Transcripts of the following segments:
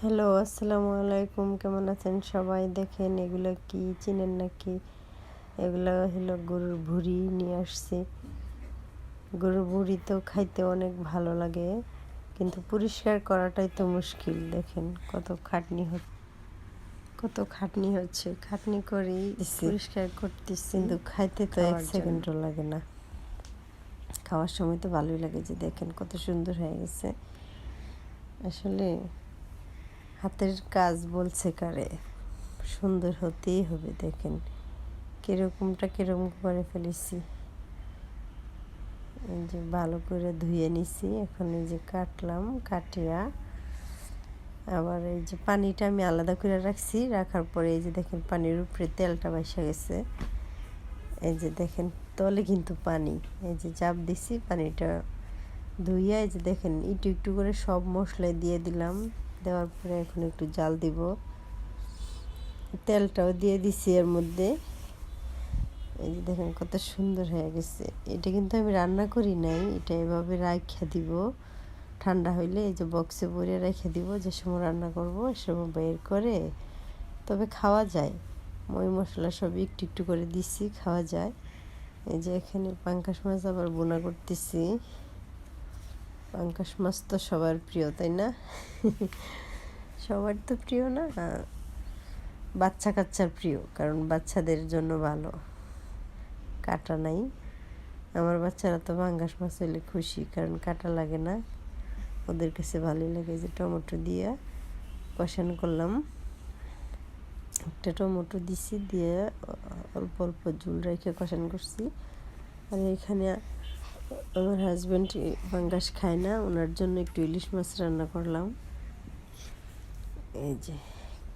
Hello আসসালামু আলাইকুম। কেমন আছেন সবাই? দেখেন এগুলো কি চিনেন নাকি? এগুলো হলো গরুর ভুড়ি নিয়ে আসছি। গরুর ভুড়ি তো খাইতে অনেক ভালো লাগে কিন্তু পরিষ্কার করাটাই তো মুশকিল। দেখেন কত খাটনি হচ্ছে কত খাটনি হচ্ছে। খাটনি করেই পরিষ্কার করতেছি। কিন্তু খাইতে তো এক সেকেন্ডও লাগে না। খাওয়ার সময় তো ভালোই লাগে যে দেখেন কত সুন্দর হয়ে গেছে। আসলে হাতের কাজ বলছে কারে? সুন্দর হতেই হবে, দেখেন। কীরকমটা কীরকম করে ফেলেছি। এই যে ভালো করে ধুয়ে নিছি, এখন এই যে কাটলাম, কাটিয়া আবার এই যে পানিটা আমি আলাদা করে রাখছি, রাখার পরে এই যে দেখেন পানির উপরে তেলটা বসে গেছে। এই যে দেখেন তলে কিন্তু পানি, এই যে চাপ দিছি, পানিটা ধুইয়া এই যে দেখেন একটু একটু করে সব মশলা দিয়ে দিলাম। দেওয়ার পরে এখন একটু জাল দিব। তেলটাও দিয়ে দিছি এর মধ্যে। এই যে দেখেন কত সুন্দর হয়ে গেছে। এটা কিন্তু আমি রান্না করি নাই, এটা এভাবে রাখা দিব। ঠান্ডা হইলে এই যে বক্সে ভরে রেখে দিব, যে সময় রান্না করব সময় বের করে। তবে খাওয়া যায়। মই মশলা সব একটু একটু করে দিছি, খাওয়া যায়। এই যে এখানে পাঙ্কাশ মাছ আবার বোনা করতেছি। পাঙ্কাশ মাছ তো সবার প্রিয়, তাই না? সবার তো প্রিয় না বাচ্চা কাচ্চার প্রিয়, কারণ বাচ্চাদের জন্য ভালো। কাটা নাই। আমার বাচ্চারা তো পাঙ্কাশ মাছ হলে খুশি, কারণ কাটা লাগে না। ওদের কাছে ভালোই লাগে যে টমেটো দিয়ে কষানো করলাম। একটা টমেটো দিছি, দিয়ে অল্প অল্প ঝুল রেখে কষানো করছি। আর এখানে আমার হাজব্যান্ড পাঙ্গাস খায় না ওনার জন্য একটু ইলিশ মাছ রান্না করলাম। এই যে,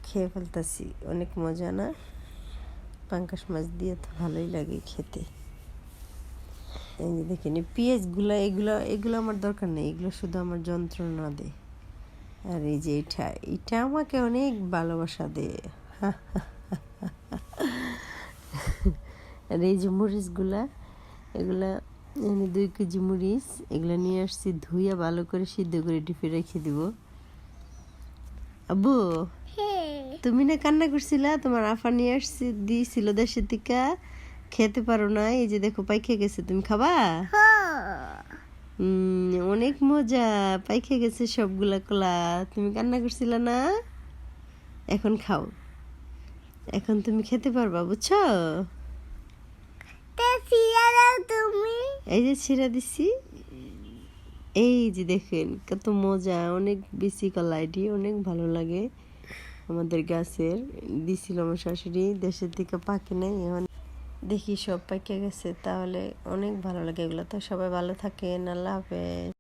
খেয়ে ফেলতেছি, অনেক মজা না? পাঙ্কাশ মাছ দিয়ে তো ভালোই লাগে খেতে। এই যে দেখেন পেঁয়াজগুলো, এগুলো এগুলো আমার দরকার নেই, এগুলো শুধু আমার যন্ত্রণা দেয় আর এই যে এটা এটা আমাকে অনেক ভালোবাসা দেয় আর এই যে মরিচগুলা, এগুলা দুই কেজি মরিচ এগুলো নিয়ে আসছি ধুইয়া ভালো করে সিদ্ধ করে ডিপে রেখে দিব। আব্বু তুমি না কান্না করছিলা? তোমার আফা নিয়ে আসছি দিয়েছিল দেশের থেকে খেতে পারো না এই যে দেখো পাইখে গেছে তুমি খাবা? অনেক মজা পাইখে গেছে সবগুলা কলা। তুমি কান্না করছিলা না? এখন খাও। এখন তুমি খেতে পারবা বুঝছ? তুমি? এই যে ছিঁড়া দিছি, এই যে দেখেন কত মজা, অনেক বেশি কলাইটি অনেক ভালো লাগে আমাদের গাছের। দিছিল আমার শাশুড়ি, দেশের দিকে পাখি নাই, এখন দেখি সব পাখি গেছে, তাহলে অনেক ভালো লাগে এগুলো। তো সবাই ভালো থাকেন, আল্লাহ হাফেজ।